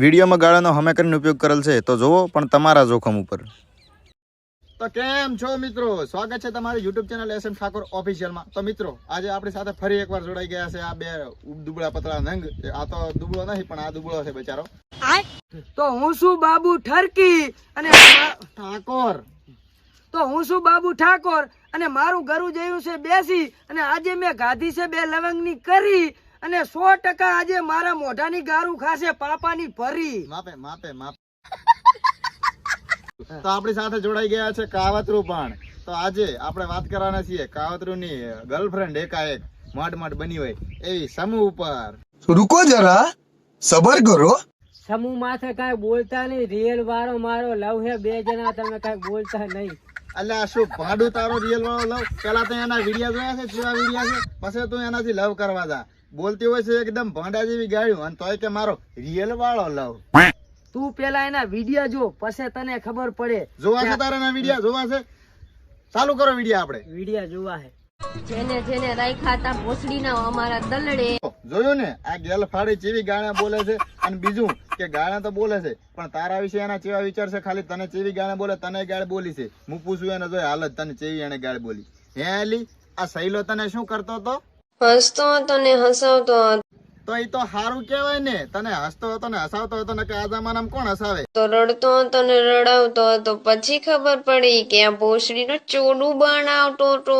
વિડીયોમાં ગાળાનો હમે કરીને ઉપયોગ કરેલ છે તો જુઓ પણ તમારા જોખમ ઉપર. તો કેમ છો મિત્રો? સ્વાગત છે તમારી YouTube channel S M Thakor ઓફિશિયલમાં. તો મિત્રો આજે આપણી સાથે ફરી એકવાર જોડાઈ ગયા છે આ બે દુબળા પતળા નંગ. આ તો દુબળો નહીં પણ આ દુબળો છે બચારો. તો હું શું બાબુ ઠરકી અને ઠાકોર. તો હું શું બાબુ ઠાકોર અને મારું ઘરું જયું છે બેસી અને આજે મેં ગાધી છે બે લવંગની કરી અને સો ટકા આજે મારા મોઢાની ગારું ખાશે પાપાની ભરી. માપે માપે માપે. તો આપણી સાથે જોડાઈ ગયા છે કાવતરું પણ. તો આજે આપણે વાત કરવાના છીએ કાવતરું ની ગર્લફ્રેન્ડ એકાએક મોટ મોટ બની હોય એવી સમૂહ ઉપર. રૂકો જરા સબર કરો. સમૂહ માથે કઈ બોલતા નહીં રિયલ વાળો મારો લવ હે બે જણા તમે કઈ બોલતા નહીં. અલ્યા શું ભાડું તારો રિયલ વાળો લવ? પેલા તો એના વિડિયા જોયા છે જેવા વિડિયા છે પછી તું એનાથી લવ કરવા જા. બોલતી હોય છે એકદમ ભાંડા જેવી ગાળ્યું અને તોય કે મારો રિયલ વાળો લવ. તું પેલા એના વિડિયો જો પછી તને ખબર પડે. જોવા છે તારા ના વિડિયા? જોવા છે? ચાલુ કરો વિડિયા આપણે. વિડિયો જોવા છે જેને જેને રાખ્યા હતા ભોસડીના અમારા દલડે. જોયું ને? આ ગેલ ફાડી ચેવી ગાણા બોલે છે અને બીજું કે ગાણા તો બોલે છે પણ તારા વિશે એના ચેવા વિચાર છે ખાલી તને ચેવી ગાણા બોલે તને ગાળ બોલી છે. હું પૂછું એને જોઈ હાલત તને ચેવી એને ગાળ બોલી. હે અલી આ સહેલો તને શું કરતો હતો? હસતો હતો ને હસાવતો હતો. તો એ તો સારું કહેવાય ને. તને હસતો હતો ને હસાવતો હતો ને કે આ જમાનામાં કોણ હસાવે? તો રડતો હતો ને રડાવતો હતો. પછી ખબર પડી કે આ ભોસડીનો ચોડું બનાવતો હતો.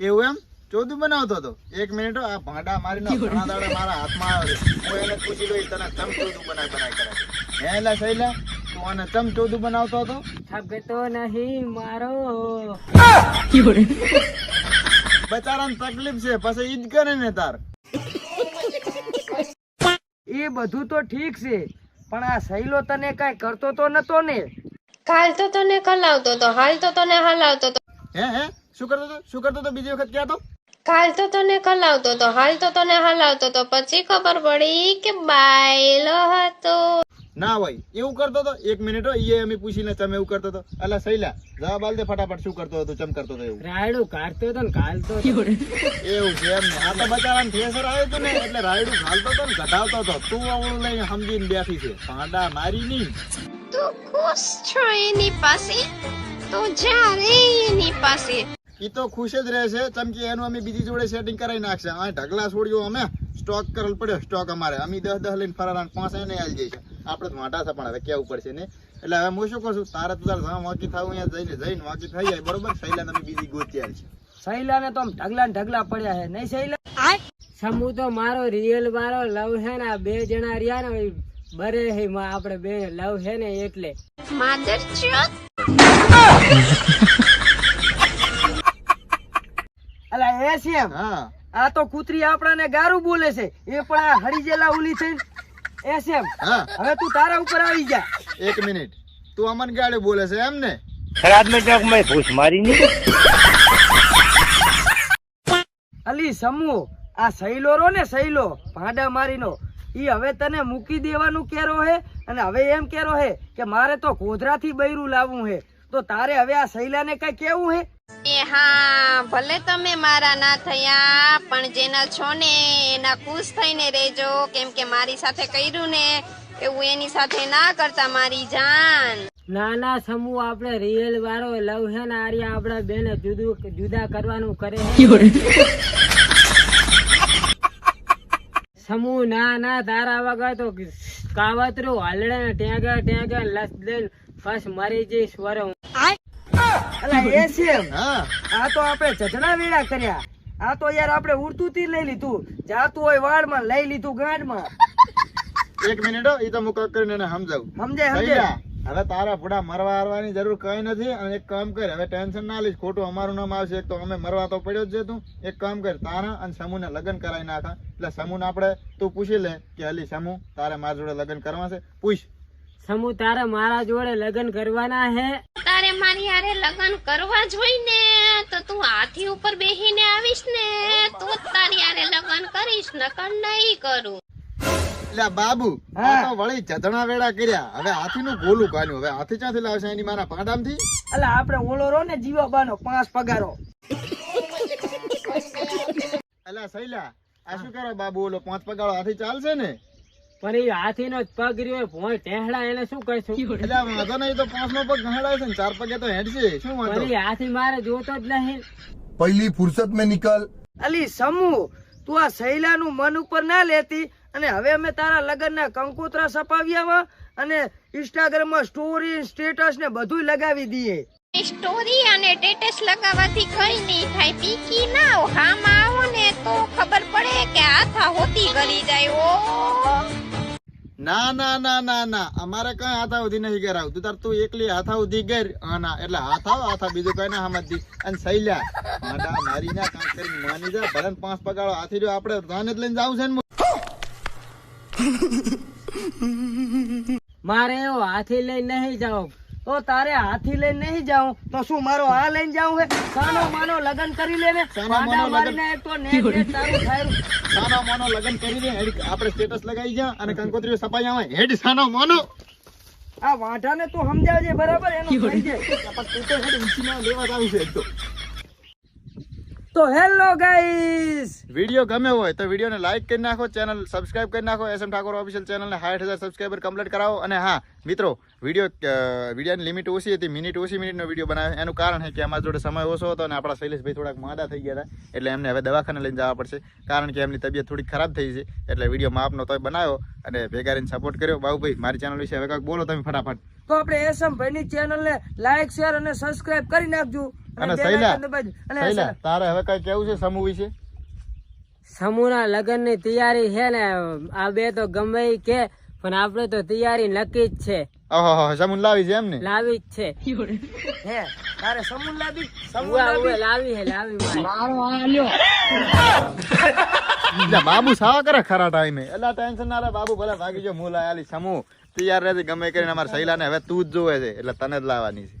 એવું એમ? ચોદું બનાવતો હતો? એક મિનિટ આ ભાંડા મારીને ઘણા દાડા મારા હાથમાં આવે હું એને પૂછી લઈ તને ચમ ચોદું બનાય બનાય કરે હે એલા સહેલા તું આને ચમ ચોદું બનાવતો હતો? થકતો નહીં મારો. બચારાને તકલીફ છે પછી ઈ કરે ને તાર. એ બધું તો ઠીક છે પણ આ સહેલો તને કઈ કરતો તો નતો ને. કાલ તો તને કલાવતો તો હાલ તો તને હલાવતો તો. હે હે? શું કરતો તો? શું કરતો તો બીજી વખત ક્યાં તો? કાલ તો તને કલાવતો તો હાલ તો તને હલાવતો તો પછી ખબર પડી કે બાયલો હતો. ના હોય. એવું કરતો હતો એક મિનિટ હો, ઈએ અમે પૂછીને તમે એવું કરતો હતો એટલે સહેલા જવાબ આલ દે ફટાફટ શું કરતો હતો ચમ કરતો હતો એવું. રાયડું કાઢતો હતો ને કાલતો એવું છે એમ આ તો બચારાને ફેસર આવ્યું હતું ને એટલે રાયડું ઘાલતો હતો ને ઘટાવતો હતો. તું આવડું લઈને સમજીને બેઠી છે. પાંડા મારી નહીં તું ખુશ છો એની પાસે? તો જા રે એની પાસે. ઈ તો ખુશ જ રહેશે ચમકી એનું અમે બીજી જોડે સેટિંગ કરાવી નાખશે. આ ઢગલા છોડ્યો અમે. સ્ટોક કરેલ પડ્યો સ્ટોક અમારે. અમે દસ દસ લઈને ફરાર પાંચ એને આવી જઈશું આપણે વાંટા છે પણ હવે કેવું પડશે ને? એટલે હવે હું શું કરશું તારે તો તારે જવા વાંકી થવું અહીંયા જઈને જઈને વાંકી થઈ જાય બરોબર? શૈલા તમે બીજી ગોત્યા છે. શૈલા ને તો આમ ઢગલા ઢગલા પડ્યા છે. નહીં શૈલા? સમૂહ તો મારો રિયલ મારો લવ છે ને આ બે જણા રહ્યા ને બરે હે આપણે બે લવ છે ને એટલે. અલા એ છે એમ? હા. આ તો કૂતરી આપણાને ગારું બોલે છે. એ પણ આ હરી જેલા ઉલી છે એમ હા. હવે તું તારા ઉપર આવી જા. એક મિનિટ. તું અમન ગાડે બોલે છે એમ ને? અલી સમૂહ આ સહેલો રો ને સહેલો ભાડા મારીનો. ઈ હવે તને મૂકી દેવાનું કેરો હે અને હવે એમ કેરો હે કે મારે તો ગોધરાથી બૈરું લાવવું હે. તો તારે હવે આ સૈલાને કઈ કેવું હે? એ હા, ભલે તમે મારા ના થયા, પણ જેના છો ને, એના ખુશ થઈને રહેજો. કેમ કે મારી સાથે કર્યું ને, એવું એની સાથે ના કરતા મારી જાન. ના ના સમૂહ આપણે રિયલ વાળો લવ છે ને, આર્યા આપણા બેને જુદું જુદા કરવાનું કરે સમૂહ ના ના તારા વગર તો કાવતરું હલડે, ટેગા ટેગા, લસ દે ફસ મરી જઈશ વરો અલા એ છે આ તો આપણે જજણા વેળા કર્યા. આ તો યાર આપણે ઉડતું તીર લઈ લીધું. જાતું હોય વાળમાં લઈ લીધું ગાંઠમાં એક મિનિટ હો, તો હું કક કરીને સમજાવું. સમજે સમજે. હવે તારા ભૂડા મરવા હારવાની જરૂર કઈ નથી અને એક કામ કર હવે ટેન્શન ના લઈશ. ખોટું અમારું નામ આવશે. એક તો અમે મરવા તો પડ્યો જ છે તું. એક કામ કર તારા અને સમૂહ લગ્ન કરાવી નાખા. એટલે સમૂહ આપણે તું પૂછી લે કે અલી સમૂહ તારે મારા જોડે લગ્ન કરવા છે? પૂછ. સમૂહ તારે મારા જોડે લગ્ન કરવાના હે? તારે મારી હારે લગન કરવા જ હોય ને તો તું હાથી ઉપર બેહીને આવીશ ને તો જ તારી હારે લગન કરીશ નકર નહીં કરું. એટલે બાબુ તો વળી જધણા વેડા કર્યા. હવે હાથી નું ગોલું કાઢ્યું. હવે હાથી ક્યાંથી લાવશે એની મારા પાંડામથી? એટલે આપણે ઓલો રો ને જીવો બાનો પાંચ પગારો. એટલે સૈલા આ શું કરો બાબુ? ઓલો પાંચ પગારો હાથી ચાલશે ને? પણ એ હાથી નો પગ રહ્યો ભોય ટેહડા એને શું કહીશું? વાંધો નહીં તો પાંચ નો પગ ઘણાડા છે ચાર પગે તો હેડ શું હાથી મારે જોતો જ નહીં. પહેલી ફુરસત મેં નિકલ અલી સમૂહ તું આ શૈલા નું મન ઉપર ના લેતી અને હવે અમે તારા લગ્ન ના કંકોત્રા સપાવ્યા અને ઇન્સ્ટાગ્રામમાં સ્ટોરી સ્ટેટસ ને બધું લગાવી દઈએ સ્ટોરી અને સ્ટેટસ લગાવવાથી કઈ નહીં થાય. પીકી ના હામાં આવો ને તો ખબર પડે કે આ થા હોતી ગળી જાય. ઓ ના ના ના ના ના. અમારે કઈ હાથા ઉધી નહીં કરાવ તું તાર તું એકલી હાથા ઉધી હા, ના, એટલે હાથા હાથા. બીજું કઈ ના સમજતી. અને સૈલ્યા મારી ના કામ કરી, માની જા. ભલે પાંચ પગાડો હાથી રહ્યો. આપણે ધાન જ લઈને જાવ છે ને મારે હાથી લઈને નહીં જાવ તો તારે હાથી લઈને નહીં જાઉં. તો શું મારો આ લઈને જાઉં હે? સાનો માનો લગ્ન કરી લેને. સાનો માનો માડા લગન- મારીને એક તો ને તારું થાયરું. સાનો માનો લગન કરી દે. હેડ આપણે સ્ટેટસ લગાવી જા અને કંકોત્રીઓ સપાઈ આવે હેડ સાનો માનો. આ વાંઢાને તું સમજાવજે બરાબર? એનું થઈ જાય પણ તું તો હેડ ઊંચીમાં લેવા જ આવી છે એક તો. તો હેલો ગાઈસ વિડિયો ગમે હોય તો વિડીયોને લાઈક કરી નાખો ચેનલ સબસ્ક્રાઇબ કરી નાખો એસએમ ઠાકોર ઓફિશિયલ ચેનલને સાઠ હજાર સબસ્ક્રાઇબર કમ્પ્લીટ કરાવો. અને હા મિત્રો વીડિયો વિડીયોની લિમિટ ઓછી હતી મિનિટ ઓછી મિનિટનો વીડિયો બનાવે એનું કારણ છે કે અમારા જોડે સમય ઓછો હતો અને આપણા શૈલેષભાઈ થોડાક માદા થઈ ગયા હતા. એટલે એમને હવે દવાખાને લઈને જવા પડશે. કારણ કે એમની તબિયત થોડી ખરાબ થઈ છે. એટલે વીડિયો માપનો તોય બનાવ્યો અને ભેગા રહીને સપોર્ટ કર્યો. બાબુભાઈ મારી ચેનલ વિશે હવે કાંઈક બોલો તમે ફટાફટ. તો આપણે એસમ ભાઈની ચેનલને લાઈક શેર અને સબસ્ક્રાઇબ કરી નાખજો. અને શૈલા શૈલા તારે હવે કઈ કેવું છે સમૂહ વિશે? સમૂહના લગ્નની તૈયારી છે ને આ બે તો ગમે કે પણ આપણે તો તૈયારી નક્કી જ છે. ઓહો સમૂહ લાવી છે એમ ને લાવી જ છે. હે તારે સમૂહ લાવી? સમૂહ લાવી? લાવી છે લાવી મારે. એટલે બાબુ સાવા કરે ખરા ટાઈમે એટલે ટેન્શન ના લે બાબુ ભલે ભાગી જો મૂલ આલી સમૂહ. તૈયાર રહેતી ગમે કરીને અમારા સૈલાને. હવે તું જ જોવે છે એટલે તને જ લાવવાની છે.